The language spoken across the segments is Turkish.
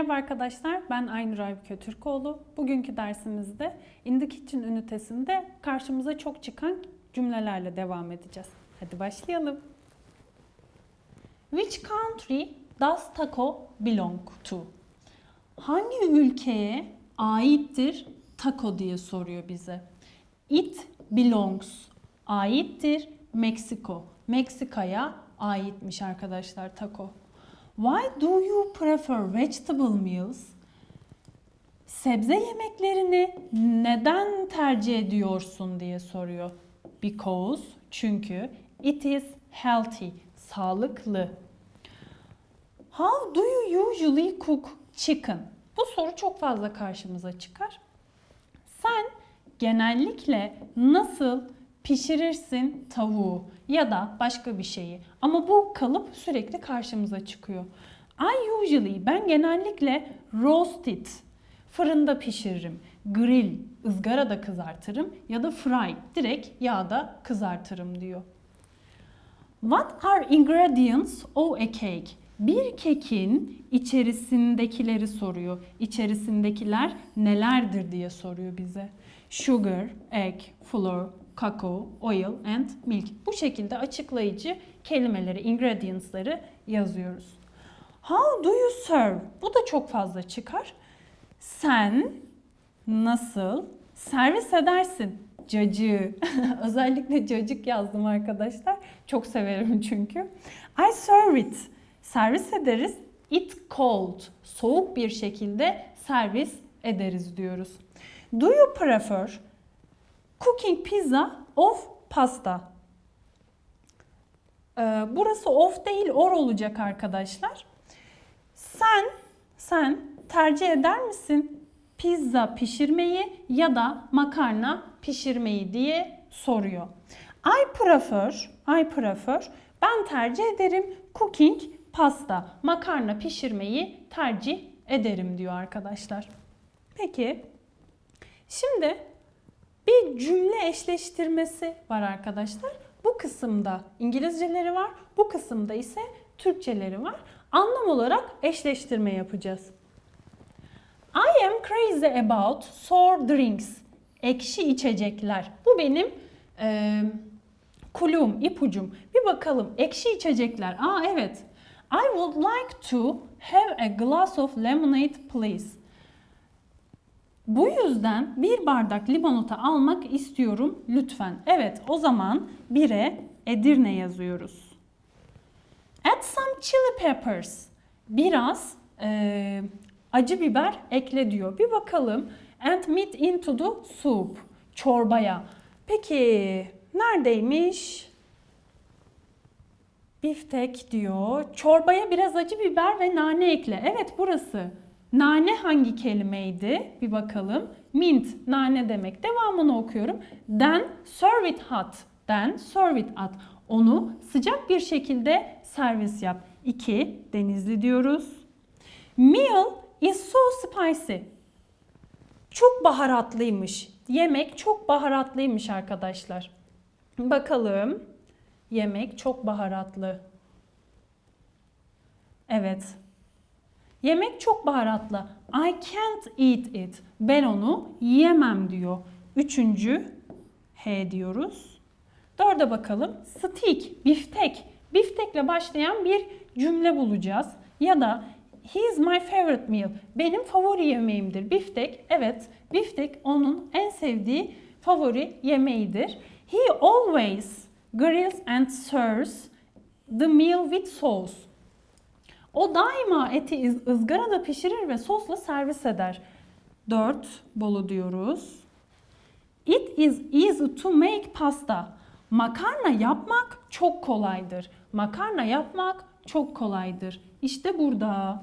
Merhaba arkadaşlar, ben Aynur Aybüke Türkoğlu. Bugünkü dersimizde In the Kitchen ünitesinde karşımıza çok çıkan cümlelerle devam edeceğiz. Hadi başlayalım. Which country does taco belong to? Hangi ülkeye aittir taco diye soruyor bize. It belongs. Aittir Meksiko. Meksika'ya aitmiş arkadaşlar taco. Why do you prefer vegetable meals? Sebze yemeklerini neden tercih ediyorsun diye soruyor. Because çünkü it is healthy, sağlıklı. How do you usually cook chicken? Bu soru çok fazla karşımıza çıkar. Sen genellikle nasıl pişirirsin tavuğu ya da başka bir şeyi. Ama bu kalıp sürekli karşımıza çıkıyor. I usually ben genellikle roast it fırında pişiririm. Grill ızgarada kızartırım ya da fry direkt yağda kızartırım diyor. What are ingredients of a cake? Bir kekin içerisindekileri soruyor. İçerisindekiler nelerdir diye soruyor bize. Sugar, egg, flour, kakao, oil and milk. Bu şekilde açıklayıcı kelimeleri, ingredients'ları yazıyoruz. How do you serve? Bu da çok fazla çıkar. Sen nasıl servis edersin? Cacığı. Özellikle cacık yazdım arkadaşlar. Çok severim çünkü. I serve it. Servis ederiz. It cold. Soğuk bir şekilde servis ederiz diyoruz. Do you prefer cooking pizza of pasta? Ee, burası of değil or olacak arkadaşlar. Sen sen tercih eder misin pizza pişirmeyi ya da makarna pişirmeyi diye soruyor. I prefer, I prefer ben tercih ederim cooking pasta, makarna pişirmeyi tercih ederim diyor arkadaşlar. Peki şimdi bir cümle eşleştirmesi var arkadaşlar. Bu kısımda İngilizceleri var, bu kısımda ise Türkçeleri var. Anlam olarak eşleştirme yapacağız. I am crazy about sour drinks. Ekşi içecekler. Bu benim e, kulum, ipucum. Bir bakalım ekşi içecekler. Aa evet. I would like to have a glass of lemonade please. Bu yüzden bir bardak limonata almak istiyorum lütfen. Evet o zaman 1'e Edirne yazıyoruz. Add some chili peppers. Biraz e, acı biber ekle diyor. Bir bakalım. And meat into the soup. Çorbaya. Peki neredeymiş? Biftek diyor. Çorbaya biraz acı biber ve nane ekle. Evet burası. Nane hangi kelimeydi? Bir bakalım. Mint, nane demek. Devamını okuyorum. Then serve it hot. Then serve it hot. Onu sıcak bir şekilde servis yap. 2. Denizli diyoruz. Meal is so spicy. Çok baharatlıymış. Yemek çok baharatlıymış arkadaşlar. Bakalım. Yemek çok baharatlı. Evet. Yemek çok baharatlı. I can't eat it. Ben onu yiyemem diyor. Üçüncü H diyoruz. Dörde bakalım. Steak, biftek. Biftekle başlayan bir cümle bulacağız. Ya da He is my favorite meal. Benim favori yemeğimdir. Biftek, evet. Biftek onun en sevdiği favori yemeğidir. He always grills and serves the meal with sauce. O daima eti ızgarada pişirir ve sosla servis eder. 4 bolu diyoruz. It is easy to make pasta. Makarna yapmak çok kolaydır. Makarna yapmak çok kolaydır. İşte burada.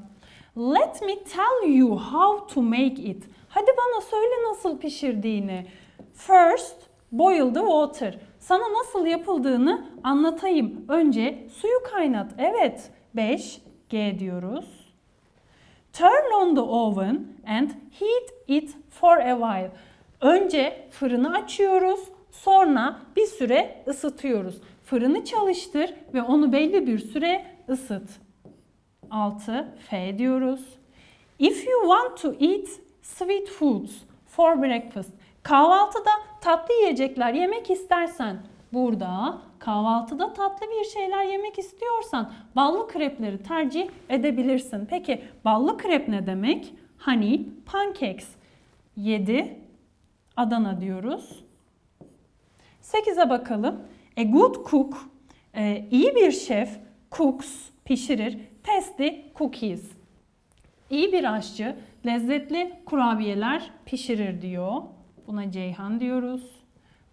Let me tell you how to make it. Hadi bana söyle nasıl pişirdiğini. First, boil the water. Sana nasıl yapıldığını anlatayım. Önce suyu kaynat. Evet. 5. G diyoruz. Turn on the oven and heat it for a while. Önce fırını açıyoruz, sonra bir süre ısıtıyoruz. Fırını çalıştır ve onu belli bir süre ısıt. 6 F diyoruz. If you want to eat sweet foods for breakfast. Kahvaltıda tatlı yiyecekler yemek istersen burada kahvaltıda tatlı bir şeyler yemek istiyorsan ballı krepleri tercih edebilirsin. Peki ballı krep ne demek? Honey pancakes. 7 Adana diyoruz. 8'e bakalım. A good cook, e, iyi bir şef, cooks, pişirir, tasty cookies. İyi bir aşçı, lezzetli kurabiyeler pişirir diyor. Buna Ceyhan diyoruz.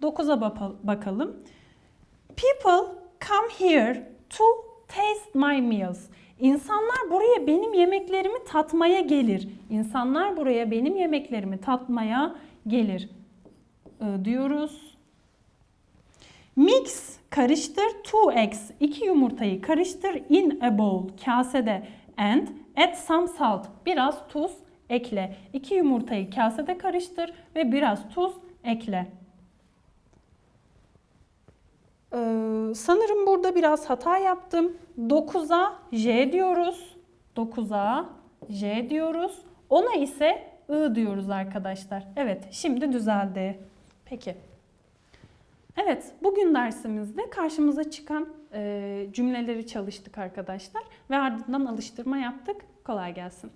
9'a bapa- bakalım. People come here to taste my meals. İnsanlar buraya benim yemeklerimi tatmaya gelir. İnsanlar buraya benim yemeklerimi tatmaya gelir. Ee, diyoruz. Mix karıştır two eggs iki yumurtayı karıştır in a bowl kasede and add some salt biraz tuz ekle. İki yumurtayı kasede karıştır ve biraz tuz ekle. Ee, sanırım burada biraz hata yaptım. 9'a J diyoruz. 9'a J diyoruz. Ona ise I diyoruz arkadaşlar. Evet şimdi düzeldi. Peki. Evet, bugün dersimizde karşımıza çıkan e, cümleleri çalıştık arkadaşlar ve ardından alıştırma yaptık. Kolay gelsin.